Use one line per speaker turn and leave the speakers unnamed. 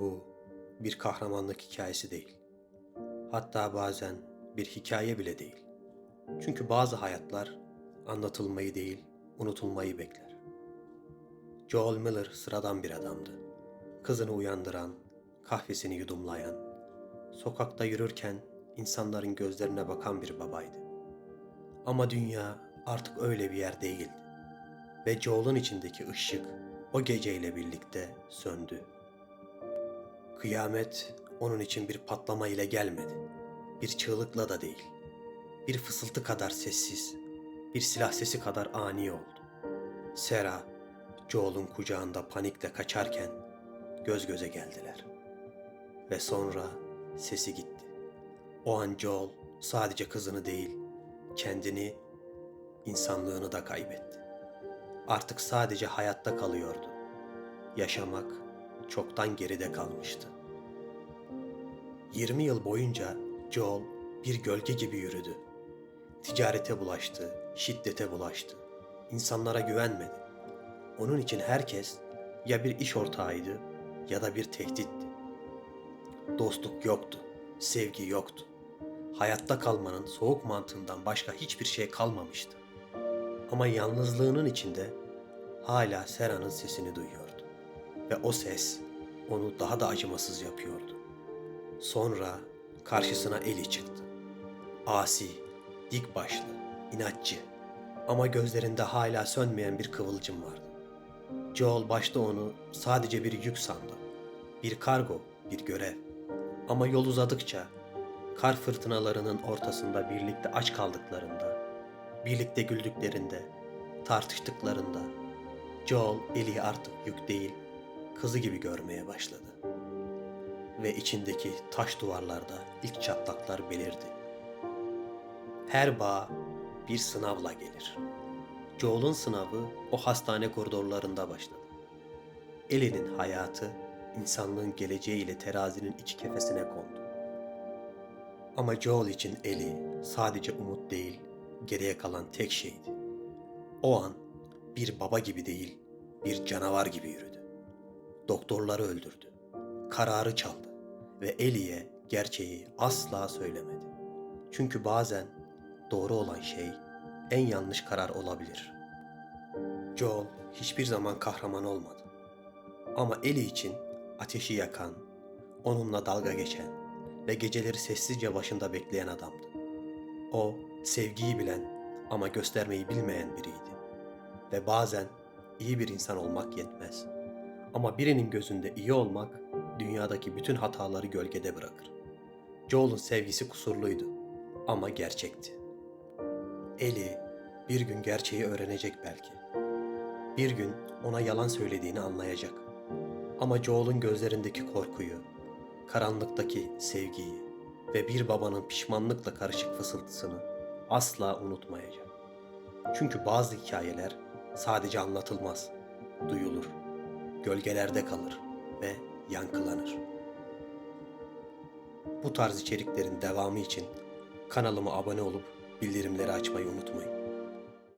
Bu bir kahramanlık hikayesi değil. Hatta bazen bir hikaye bile değil. Çünkü bazı hayatlar anlatılmayı değil, unutulmayı bekler. Joel Miller sıradan bir adamdı. Kızını uyandıran, kahvesini yudumlayan, sokakta yürürken insanların gözlerine bakan bir babaydı. Ama dünya artık öyle bir yer değildi. Ve Joel'un içindeki ışık o geceyle birlikte söndü. Kıyamet onun için bir patlama ile gelmedi. Bir çığlıkla da değil. Bir fısıltı kadar sessiz, bir silah sesi kadar ani oldu. Sera, Joel'un kucağında panikle kaçarken göz göze geldiler. Ve sonra sesi gitti. O an Joel sadece kızını değil, kendini, insanlığını da kaybetti. Artık sadece hayatta kalıyordu. Yaşamak çoktan geride kalmıştı. 20 yıl boyunca Joel bir gölge gibi yürüdü. Ticarete bulaştı, şiddete bulaştı. İnsanlara güvenmedi. Onun için herkes ya bir iş ortağıydı ya da bir tehditti. Dostluk yoktu, sevgi yoktu. Hayatta kalmanın soğuk mantığından başka hiçbir şey kalmamıştı. Ama yalnızlığının içinde hala Sera'nın sesini duyuyordu. Ve o ses onu daha da acımasız yapıyordu. Sonra karşısına Eli çıktı. Asi, dik başlı, inatçı ama gözlerinde hala sönmeyen bir kıvılcım vardı. Joel başta onu sadece bir yük sandı. Bir kargo, bir görev. Ama yol uzadıkça kar fırtınalarının ortasında birlikte aç kaldıklarında, birlikte güldüklerinde, tartıştıklarında Joel Eli'yi artık yük değil, kızı gibi görmeye başladı. Ve içindeki taş duvarlarda ilk çatlaklar belirdi. Her bağ bir sınavla gelir. Joel'un sınavı o hastane koridorlarında başladı. Ellie'nin hayatı insanlığın geleceğiyle terazinin iç kefesine kondu. Ama Joel için Ellie sadece umut değil, geriye kalan tek şeydi. O an bir baba gibi değil, bir canavar gibi yürüdü. Doktorları öldürdü. Kararı çaldı ve Ellie'ye gerçeği asla söylemedi. Çünkü bazen doğru olan şey en yanlış karar olabilir. Joel hiçbir zaman kahraman olmadı. Ama Ellie için ateşi yakan, onunla dalga geçen ve geceleri sessizce başında bekleyen adamdı. O sevgiyi bilen ama göstermeyi bilmeyen biriydi. Ve bazen iyi bir insan olmak yetmez. Ama birinin gözünde iyi olmak dünyadaki bütün hataları gölgede bırakır. Joel'un sevgisi kusurluydu ama gerçekti. Ellie bir gün gerçeği öğrenecek belki. Bir gün ona yalan söylediğini anlayacak. Ama Joel'un gözlerindeki korkuyu, karanlıktaki sevgiyi ve bir babanın pişmanlıkla karışık fısıltısını asla unutmayacak. Çünkü bazı hikayeler sadece anlatılmaz, duyulur, gölgelerde kalır ve yankılanır. Bu tarz içeriklerin devamı için kanalıma abone olup bildirimleri açmayı unutmayın.